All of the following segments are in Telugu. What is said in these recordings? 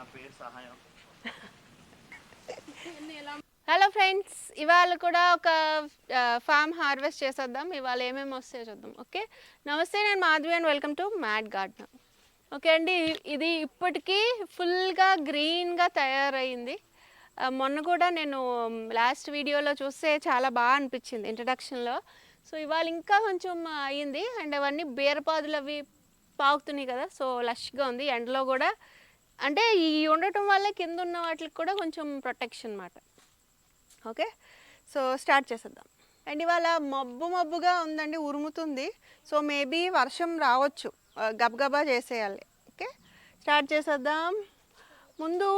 నా పేరు సహాయం. హలో ఫ్రెండ్స్ ఇవాళ కూడా ఒక ఫామ్ హార్వెస్ట్ చేసేద్దాం. ఇవాళ ఏమేమి వస్తాయో చూద్దాం ఓకే? నమస్తే నేను Madhavi and welcome to mat garden. Okay అండి ఇది ఇప్పటికీ ఫుల్గా గ్రీన్గా తయారైంది. మొన్న కూడా నేను లాస్ట్ వీడియోలో చూస్తే చాలా బాగా అనిపించింది ఇంట్రడక్షన్లో సో ఇవాళ ఇంకా కొంచెం అయ్యింది. అండ్ అవన్నీ బీరపాదులు అవి పాకుతున్నాయి కదా సో లష్గా ఉంది. ఎండలో కూడా అంటే ఈ ఉండటం వల్ల కింద ఉన్న వాటికి కూడా కొంచెం ప్రొటెక్షన్ అనమాట ఓకే సో స్టార్ట్ చేసేద్దాం. అండ్ ఇవాళ మబ్బు మబ్బుగా ఉందండి ఉరుముతుంది. సో మేబీ వర్షం రావచ్చు. Uh, గబగబా చేసేయాలి. ఓకే స్టార్ట్ చేసేద్దాం. ముందు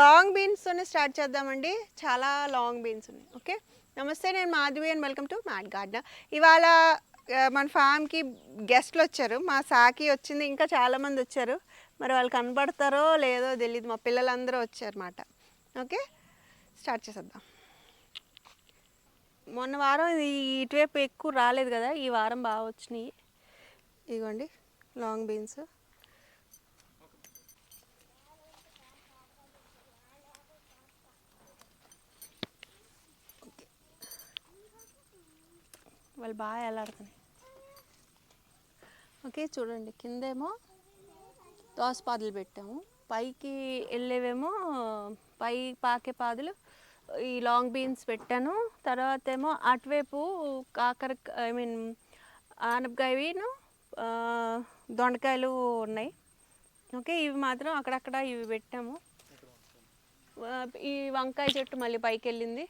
లాంగ్ బీన్స్తోనే స్టార్ట్ చేద్దామండి. చాలా లాంగ్ బీన్స్ ఉన్నాయి. ఓకే నమస్తే నేను Madhavi and welcome to mat garden ఇవాళ uh, మన ఫామ్కి గెస్ట్లు వచ్చారు. మా సాకి వచ్చింది ఇంకా చాలామంది వచ్చారు. మరి వాళ్ళు కనబడతారో లేదో తెలియదు మా పిల్లలందరూ వచ్చారన్నమాట. ఓకే? స్టార్ట్ చేసేద్దాం. మొన్న వారం ఇది ఇటువైపు ఎక్కువ రాలేదు కదా ఈ వారం బాగా వచ్చినాయి. ఇదిగోండి లాంగ్ బీన్స్ వాళ్ళు బాగా ఎలాడుతున్నాయి ఓకే చూడండి కిందేమో దోసపాదులు పెట్టాము. పైకి వెళ్ళేవేమో పై పాకే పాదులు ఈ లాంగ్ బీన్స్ పెట్టాను. తర్వాత ఏమో అటువైపు కాకర ఐ మీన్ ఆనపకాయను దొండకాయలు ఉన్నాయి. ఓకే ఇవి మాత్రం అక్కడక్కడ ఇవి పెట్టాము. ఈ వంకాయ చెట్టు మళ్ళీ పైకి వెళ్ళింది.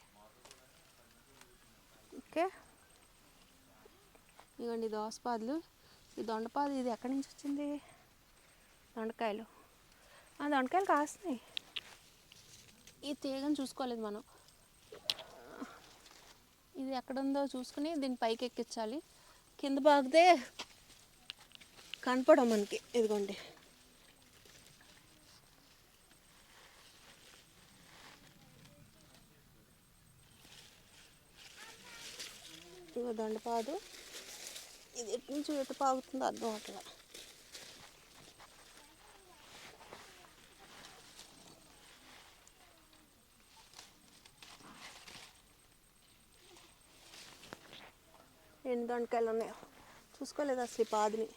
ఓకే. ఇదిగోండి దోసపాదులు. ఈ దొండపాదు ఇది ఎక్కడి నుంచి వచ్చింది? దొండకాయలు. ఆ దొండకాయలు కాస్తున్నాయి. ఈ తీగను చూసుకోలేదు మనం. ఇది ఎక్కడుందో చూసుకుని దీన్ని పైకి ఎక్కించాలి. కింద బాగితే కనపడం మనకి. ఇదిగోండి. ఇగో దొండపాదు. ఇది ఎటు నుంచి ఎటు పాగుతుందో అర్థం అట్లా ఎన్ని దొండకాయలు ఉన్నాయో. చూసుకోలేదు అసలు ఈ పాదిని.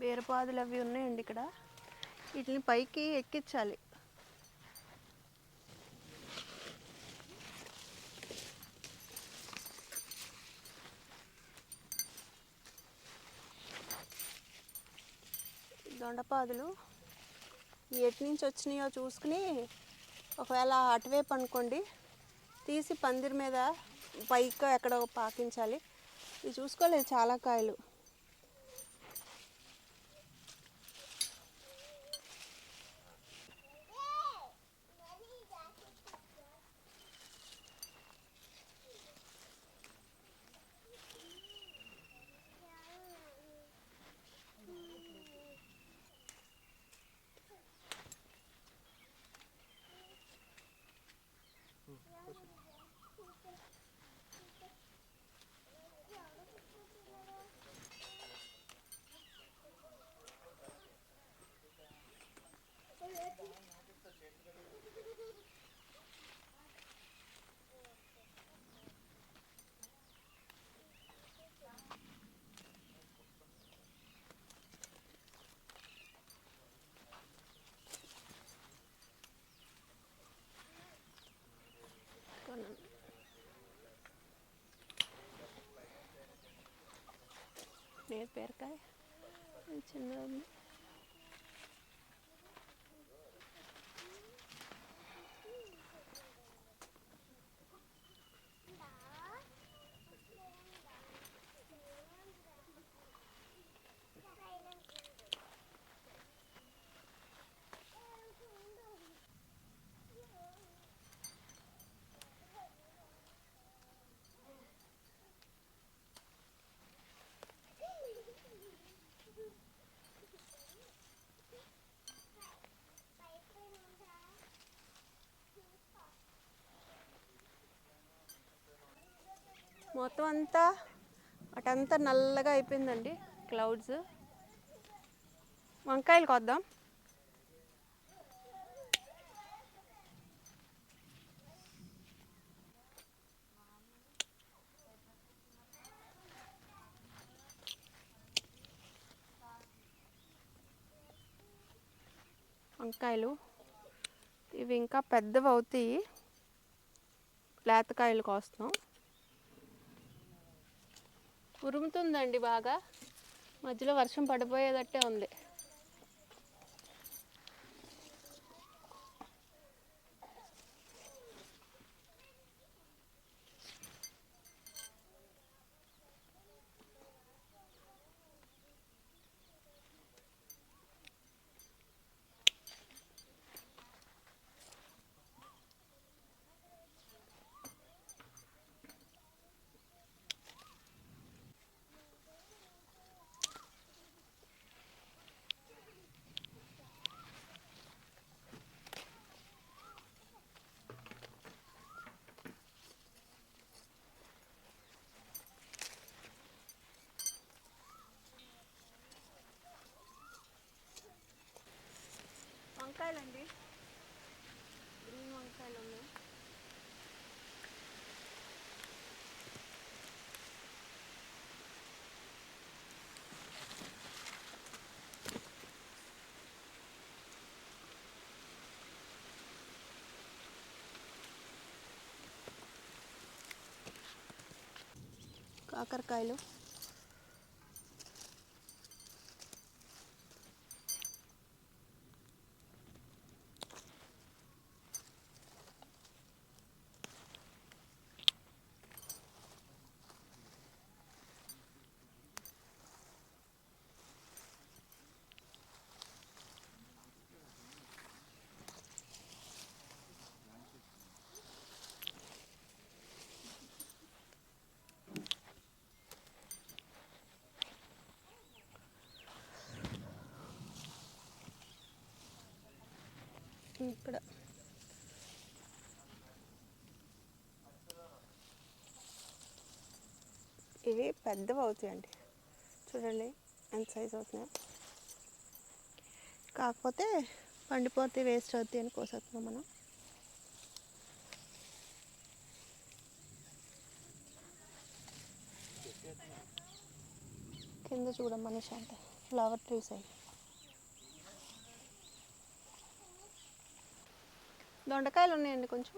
బీరపాదులు అవి ఉన్నాయండి ఇక్కడ. వీటిని పైకి ఎక్కించాలి. దొండపాదులు ఎటు నుంచి వచ్చినాయో చూసుకుని ఒకవేళ అటువైపు అనుకోండి తీసి పందిరి మీద పైకి ఎక్కడో పాకించాలి. ఇవి చూసుకోలేదు చాలా కాయలు. నేర్పేరకాయ ఇది మొత్తం అంతా అటంతా నల్లగా అయిపోయిందండి క్లౌడ్స్. వంకాయలు కొద్దాం. వంకాయలు. ఇవి ఇంకా పెద్దవి అవుతాయి లేతకాయలు కోస్తాం ఉరుముతుందండి బాగా. మధ్యలో వర్షం పడిపోయేదట్టే ఉంది. వంకాయలండి. గ్రీన్ వంకాయలు ఉన్నాయి కాకరకాయలు. ఇక్కడ. ఇవి పెద్దవి అవుతాయండి. చూడండి ఎంత సైజ్ అవుతున్నాయి. కాకపోతే పండిపోతే వేస్ట్ అవుతాయి అని కోసేస్తున్నాం మనం. కింద చూడమ్మా నిశాంత ఫ్లవర్ ట్రీస్ అవి. దొండకాయలు ఉన్నాయండి కొంచెం.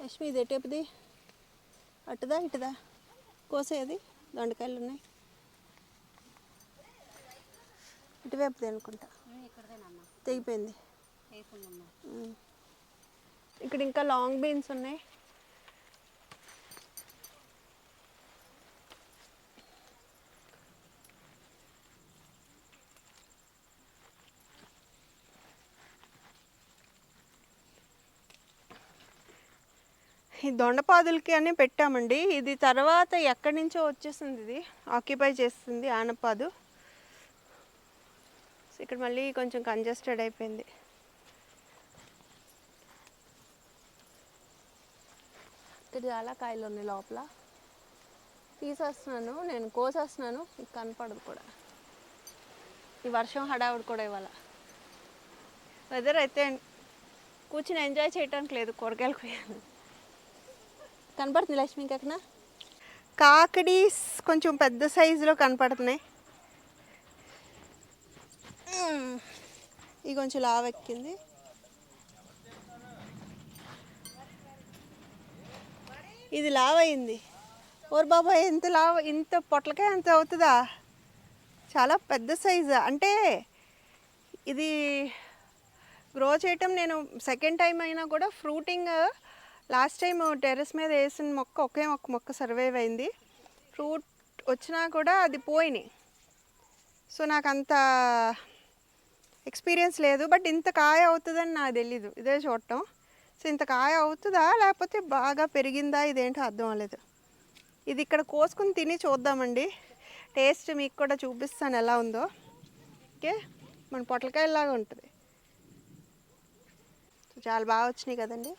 లక్ష్మి ఇది ఎటేపుది అటుదా ఇటుదా? కోసేది? దొండకాయలు ఉన్నాయి ఇటువైపుది అనుకుంటా తెగిపోయింది. ఇక్కడ ఇంకా లాంగ్ బీన్స్ ఉన్నాయి. ఈ దొండపాదులకి అని పెట్టామండి. ఇది తర్వాత ఎక్కడి నుంచో వచ్చేసింది ఇది. ఆక్యుపై చేస్తుంది ఆనపాదు. ఇక్కడ మళ్ళీ కొంచెం కంజెస్టెడ్ అయిపోయింది. ఇక్కడ చాలా కాయలు ఉన్నాయి లోపల. తీసేస్తున్నాను నేను కోసేస్తున్నాను కనపడదు కూడా. ఈ వర్షం హడావుడు కూడా ఇవాళ వెదర్ అయితే కూర్చుని ఎంజాయ్ చేయడానికి లేదు కూరగాయలు కోయాలి కనపడుతుంది లక్ష్మి ఇంకెక్కన కాకడి కొంచెం పెద్ద సైజులో కనపడుతున్నాయి. ఇది కొంచెం లావెక్కింది ఇది లావ్ అయింది ఓర్ బాబా ఎంత లావ ఇంత పొట్లకాయ ఎంత అవుతుందా? చాలా పెద్ద సైజు. అంటే ఇది గ్రో చేయటం నేను సెకండ్ టైం అయినా కూడా ఫ్రూటింగ్ లాస్ట్ టైం టెర్రస్ మీద వేసిన మొక్క ఒకే ఒక్క మొక్క సర్వైవ్ అయింది. ఫ్రూట్ వచ్చినా కూడా అది పోయినాయి. సో నాకు అంత ఎక్స్పీరియన్స్ లేదు. బట్ ఇంత కాయ అవుతుందని నాకు తెలీదు. ఇదే చూడటం. సో ఇంత కాయ అవుతుందా? లేకపోతే బాగా పెరిగిందా? ఇదేంటో అర్థం అవ్వలేదు. ఇది ఇక్కడ కోసుకుని తిని చూద్దామండి. టేస్ట్ మీకు కూడా చూపిస్తాను ఎలా ఉందో. ఓకే? మన పొట్లకాయలాగా ఉంటుంది. చాలా బాగా వచ్చినాయి కదండి.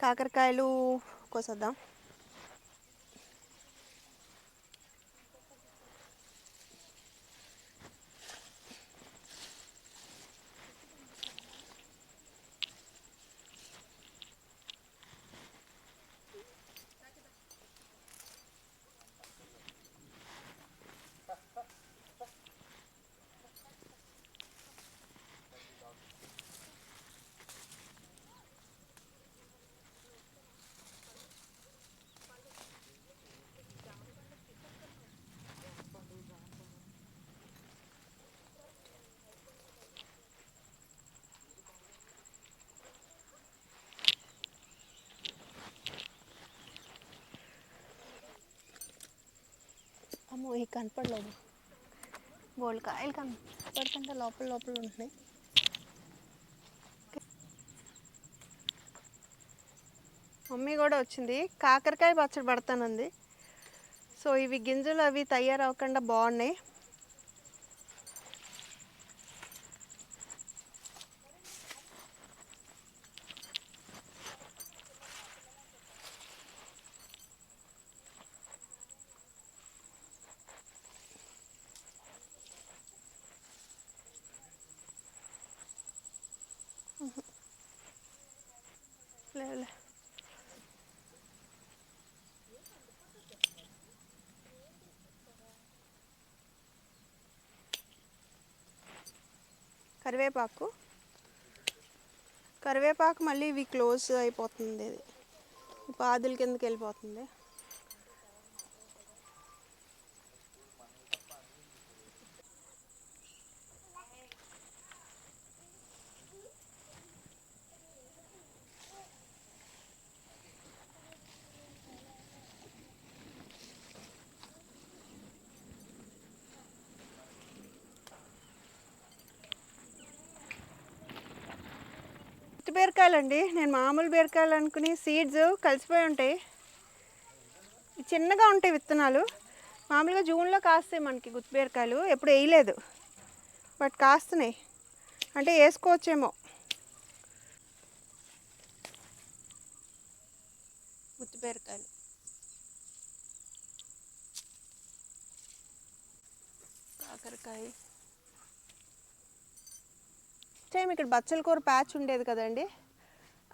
కాకరకాయలు కోసేద్దాం. అమ్మో ఈ కనపడలేదు. బోల్ కాయలు కనపడుతుంటే లోపల లోపల ఉంటున్నాయి. మమ్మీ కూడా వచ్చింది. కాకరకాయ పచ్చడి పడతానంది. సో ఇవి గింజలు అవి తయారవకుండా బాగున్నాయి. కరివేపాకు. కరివేపాకు మళ్ళీ ఇవి క్లోజ్ అయిపోతుంది ఇది. పాదుల కిందకి వెళ్ళిపోతుంది. గుత్తి బీరకాయలు అండి నేను మామూలు బీరకాయలు అనుకుని సీడ్స్ కలిసిపోయి ఉంటాయి. చిన్నగా ఉంటాయి విత్తనాలు. మామూలుగా జూన్లో కాస్తాయి మనకి గుత్తి బీరకాయలు. ఎప్పుడు వేయలేదు. బట్ కాస్తున్నాయి. అంటే వేసుకోవచ్చేమో. గుత్తి బీరకాయలు. కాకరకాయ. ఇక్కడ బచ్చల కూర ప్యాచ్ ఉండేది కదండి.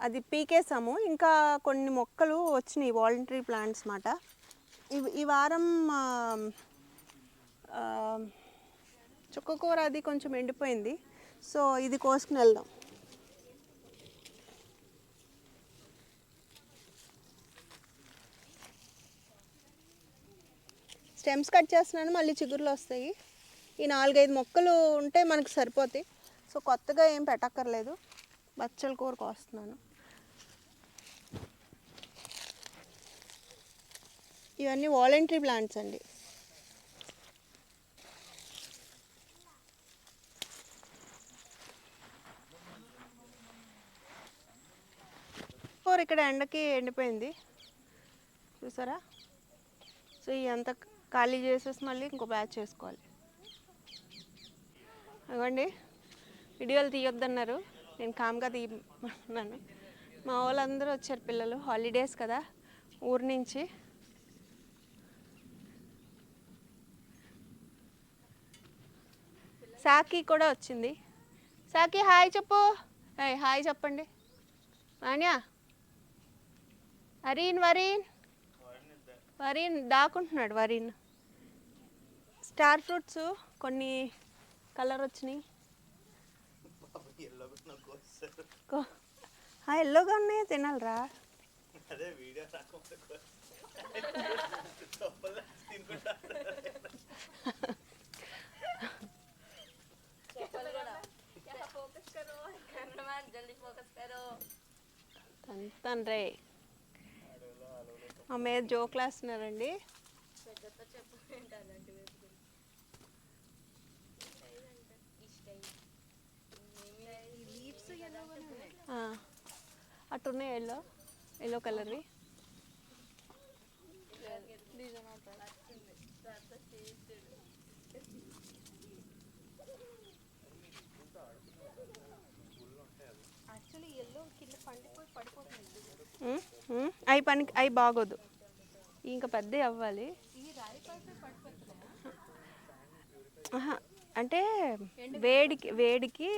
అది పీకేసాము. ఇంకా కొన్ని మొక్కలు వచ్చినాయి వాలంటరీ ప్లాంట్స్ మాట. ఈ ఈ వారం చుక్కకూర అది కొంచెం ఎండిపోయింది. సో ఇది కోసుకుని వెళ్దాం. స్టెమ్స్ కట్ చేస్తున్నాను మళ్ళీ చిగురులు వస్తాయి. ఈ నాలుగైదు మొక్కలు ఉంటే మనకు సరిపోతాయి. సో కొత్తగా ఏం పెట్టక్కర్లేదు. బచ్చల కూర కోస్తున్నాను. ఇవన్నీ వాలంటరీ ప్లాంట్స్ అండి. కూర ఇక్కడ ఎండకి ఎండిపోయింది. చూసారా? సో ఇదంతా ఖాళీ చేసేసి మళ్ళీ ఇంకో బ్యాచ్ చేసుకోవాలి. ఇవ్వండి వీడియోలు తీయొద్దన్నారు. నేను కామ్గా తీయమన్నాను. మా వాళ్ళందరూ వచ్చారు పిల్లలు. హాలిడేస్ కదా. ఊరు నుంచి. సాకి కూడా వచ్చింది. సాకి హాయ్ చెప్పు. హాయ్ చెప్పండి. మాన్యా. అరీన్ వరీన్. వరిన్ దాకుంటున్నాడు వరిన్. స్టార్ ఫ్రూట్స్ కొన్ని కలర్ వచ్చినాయి. ఎల్లోగా ఉన్నాయి తినాలిరా. అదే వీడియో రాకపోతే తండ్రి. మా మీద జోకులు వేస్తున్నారండి అట్టున్నాయి ఎల్లో ఎల్లో కలర్వి. అవి పని అవి బాగోదు. ఇంకా పెద్ద అవ్వాలి. అంటే వేడికి వేడికి?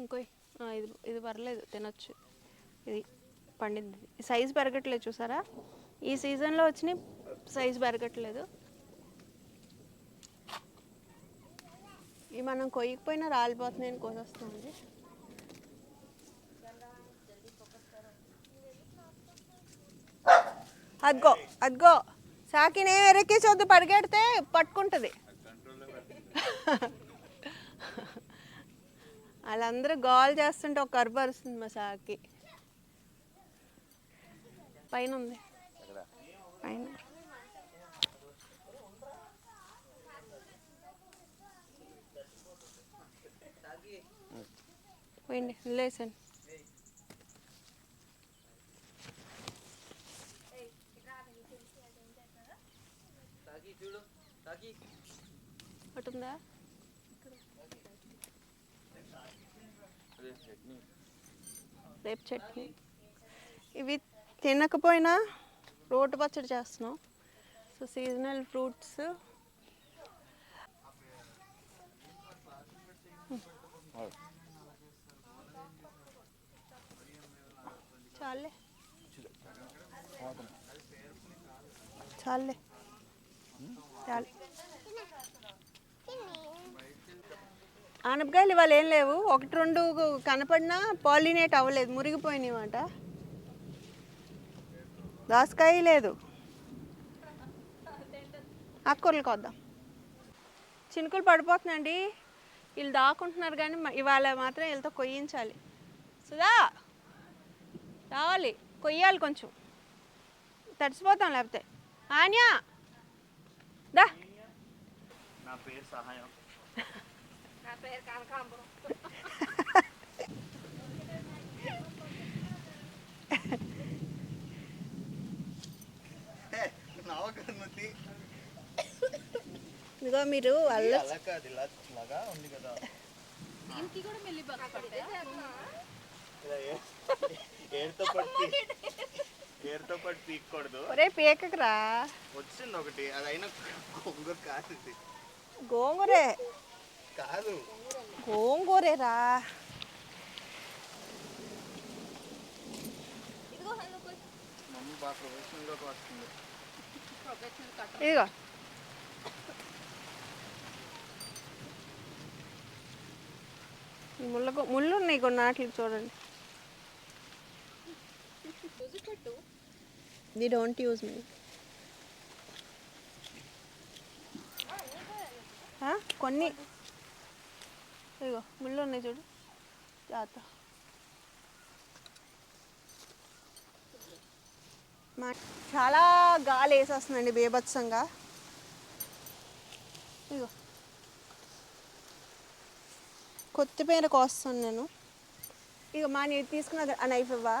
ఇంకో ఇది ఇది పర్లేదు తినొచ్చు. ఇది పండింది సైజు పెరగట్లేదు చూసారా? ఈ సీజన్లో వచ్చినాయి సైజు పెరగట్లేదు. ఇవి మనం కొయ్యకపోయినా రాలిపోతున్నాయని కోసొస్తుంది. అద్గో అద్గో సాకినే ఎరక్కేసొద్దు పరిగెడితే పట్టుకుంటుంది. వాళ్ళందరూ గోల్ చేస్తుంటే ఒక కరుపు అరుస్తుంది మా సాకి. పైన ఉంది. పైన. పోయింది లేసాను. అటుందా? రేపు చట్నీ. ఇవి తినకపోయినా రోటి పచ్చడి చేస్తున్నాం. సో సీజనల్ ఫ్రూట్స్ చాలే చాలే చాలు ఆనపకాయలు ఇవాళ ఏం లేవు. ఒకటి రెండు కనపడినా పాలినేట్ అవ్వలేదు. మురిగిపోయినాయి మాట దోసకాయ లేదు. ఆకుకూరలు కొద్దాం చినుకులు పడిపోతున్నాయండి. వీళ్ళు దాక్కుంటున్నారు కానీ ఇవాళ మాత్రం వీళ్ళతో కొయ్యించాలి. సుధా రావాలి. కొయ్యాలి కొంచెం. తడిసిపోతాం లేకపోతే. ఆన్యా దా. నా పేరు సహాయం. నవగనుతి ఇదిగో మీరు అల్ల ఏరుతో పాటు ఒరే పీకకురా. వచ్చింది ఒకటి అది అయినా కొంగూరు కాదు గోంగూరే. కాదు. గోంగూరేరా. ఇదిగో. ఈ ముళ్ళ ఉన్నాయి కొన్ని నాటికి చూడండి. ది డోంట్ యూజ్ మీ కొన్ని. ఇదిగో ముళ్ళు ఉన్నాయి చూడు. జాగ్రత్త. మా చాలా గాలి వేసేస్తుందండి బీభత్సంగా. ఇగో కొత్తిమీర కోస్తాను నేను. ఇక మా నీరు తీసుకున్న ఆ నైఫ్ ఇవ్వా.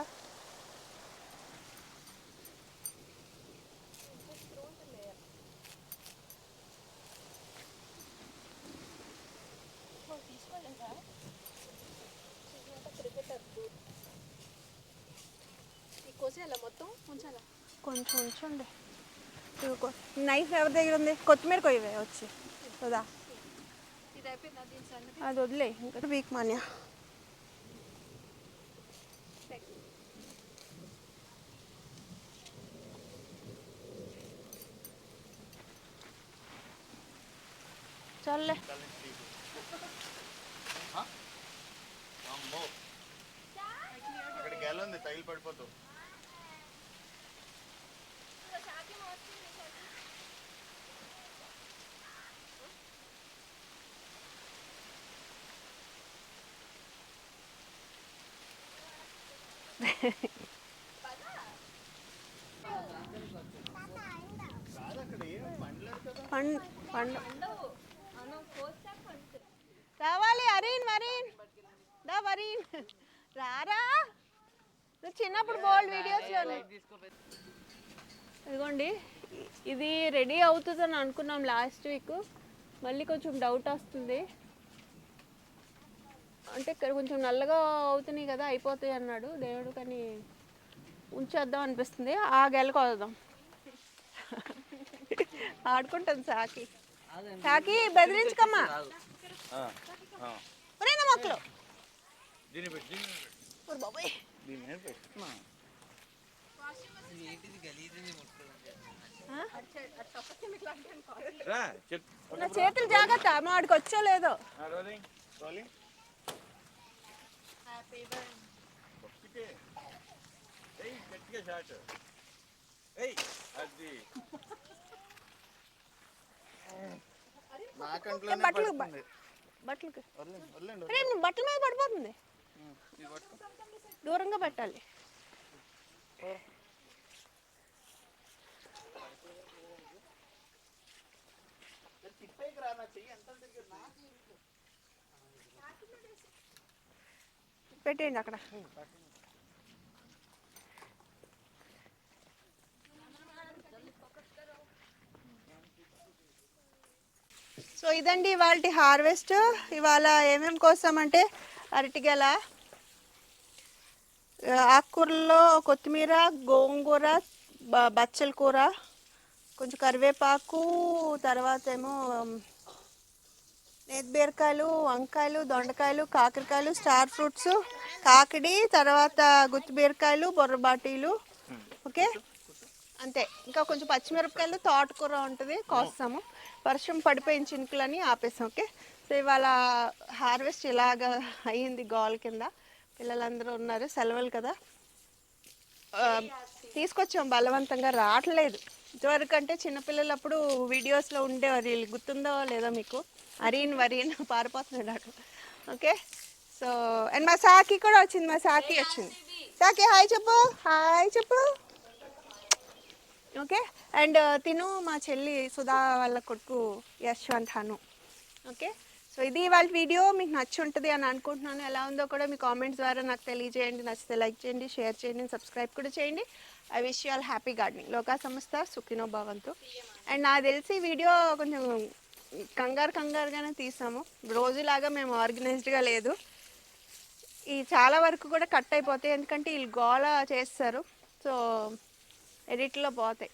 కొంచెం ఉంచండి. నైఫ్ ఎవరి దగ్గర ఉంది? కొత్తిమీర కొయ్యవే వచ్చి. కదా Idapit na din sa natin. Ah, dodle. Big man niya. Chale. అక్కడ గ్యాలన్ ఉంది తగిలి పడిపోతావు పండు పండు. రావాలి అరీన్ వరీన్ దా వరీన్ రారా? నువ్వు చిన్నప్పుడు బోల్డ్ వీడియోస్లో ఇదిగోండి ఇది రెడీ అవుతుందని అనుకున్నాం లాస్ట్ వీక్ మళ్ళీ కొంచెం డౌట్ వస్తుంది. అంటే ఇక్కడ కొంచెం నల్లగా అవుతున్నాయి కదా అయిపోతాయి అన్నాడు. దేవుడు కానీ ఉంచేద్దాం అనిపిస్తుంది. ఆ గెలకు వద్దాం ఆడుకుంటుంది సాకి. సాకి బెదిరించుకమ్మా. మొక్కలు. బాబోయ్. నా చేతులు జాగ్రత్త. మా వాడికి వచ్చో లేదో. ఒక్కటే ఏయ్ గట్టిగా షాట్ ఏయ్ అది నా కంట్లోనే బట్టలు అరే నువ్వు బట్టల మీద పడిపోతుంది. దూరంగా పెట్టాలి. తిప్పేకి రా నా చెయ్యి ఎంత తిరిగి నాకు పెట్టేయండి అక్కడ. సో ఇదండి ఇవాళ హార్వెస్ట్. ఇవాళ ఏమేమి కోసామంటే అరటిగల ఆకుకూరల్లో కొత్తిమీర గోంగూర బ- బచ్చల కూర కొంచెం కరివేపాకు తర్వాత ఏమో నేతి బీరకాయలు వంకాయలు దొండకాయలు కాకరకాయలు స్టార్ ఫ్రూట్స్ కాకిడి తర్వాత గుత్తి బీరకాయలు బొర్రబాటీలు ఓకే అంతే ఇంకా కొంచెం పచ్చిమిరపకాయలు తోటకూర ఉంటుంది కోస్తాము వర్షం పడిపోయిన చినుకులని ఆపేసాం ఓకే సో ఇవాళ హార్వెస్ట్ ఇలాగా అయ్యింది గోల్ కింద పిల్లలందరూ ఉన్నారు సెలవులు కదా తీసుకొచ్చాం బలవంతంగా రావట్లేదు ఇంతవరకు అంటే చిన్నపిల్లలప్పుడు వీడియోస్లో ఉండేవారు. వీళ్ళు గుర్తుందో లేదో మీకు? అరీన్ వరీన్ పారిపోతున్నాడు ఓకే? సో అండ్ మా సాకి కూడా వచ్చింది. మా సాకి వచ్చింది. సాకి హాయ్ చెప్పు. హాయ్ చెప్పు. ఓకే? అండ్ uh, తిను మా చెల్లి సుధా వాళ్ళ కొడుకు యశ్వంత్ హను ఓకే? సో ఇది వాళ్ళ వీడియో. మీకు నచ్చి ఉంటుంది అని అనుకుంటున్నాను. ఎలా ఉందో కూడా మీ కామెంట్స్ ద్వారా నాకు తెలియజేయండి. నచ్చితే లైక్ చేయండి షేర్ చేయండి సబ్స్క్రైబ్ కూడా చేయండి. I wish you all happy gardening లోకా సంస్థ సుఖినో భవంతు అండ్ నాకు తెలిసి వీడియో కొంచెం కంగారు కంగారుగానే తీసాము రోజులాగా మేము ఆర్గనైజ్డ్గా లేదు ఈ చాలా వరకు కూడా కట్ అయిపోతాయి ఎందుకంటే వీళ్ళు గోల చేస్తారు సో ఎడిట్లో పోతాయి